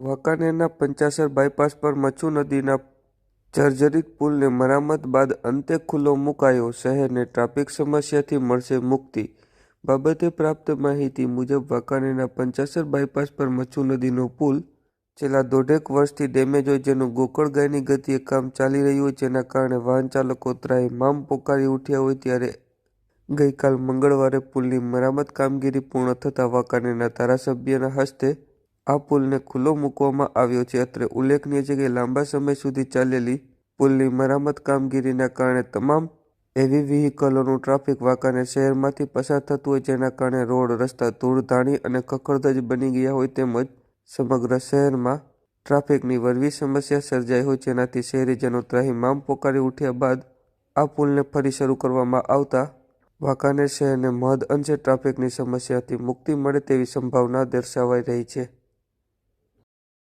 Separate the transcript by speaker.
Speaker 1: વાંકાનેરના Panchasar bypass પર મચ્છુ નદીના જર્જરિત પુલને મરામત બાદ અંતે ખુલ્લો મુકાયો. શહેરને ટ્રાફિક સમસ્યાથી મળશે મુક્તિ. બાબતે પ્રાપ્ત માહિતી મુજબ વાંકાનેરના પંચાસર બાયપાસ પર મચ્છુ નદીનો પુલ છેલ્લા દોઢેક વર્ષથી ડેમેજ હોય જેનું ગોકળ ગાયની ગતિએ કામ ચાલી રહ્યું હોય જેના કારણે વાહન ચાલકો ત્રાહિમામ પોકારી ઉઠ્યા હોય ત્યારે ગઈકાલ મંગળવારે પુલની મરામત કામગીરી પૂર્ણ થતાં વાંકાનેરના ધારાસભ્યના હસ્તે આ પુલને ખુલ્લો મૂકવામાં આવ્યો છે. અત્રે ઉલ્લેખનીય છે કે લાંબા સમય સુધી ચાલેલી પુલની મરામત કામગીરીના કારણે તમામ એવી વ્હીકલોનું ટ્રાફિક વાંકાને શહેરમાંથી પસાર થતું હોય જેના કારણે રોડ, રસ્તા ધૂળધાણી અને ખખડધજ બની ગયા હોય તેમજ સમગ્ર શહેરમાં ટ્રાફિકની વરવી સમસ્યા સર્જાઈ હોય જેનાથી શહેરીજનો ત્રાહિમામ પોકારી ઉઠ્યા બાદ આ પુલને ફરી શરૂ કરવામાં આવતા વાંકાનેર શહેરને મહદ અંશે ટ્રાફિકની સમસ્યાથી મુક્તિ મળે તેવી સંભાવના દર્શાવાઈ રહી છે.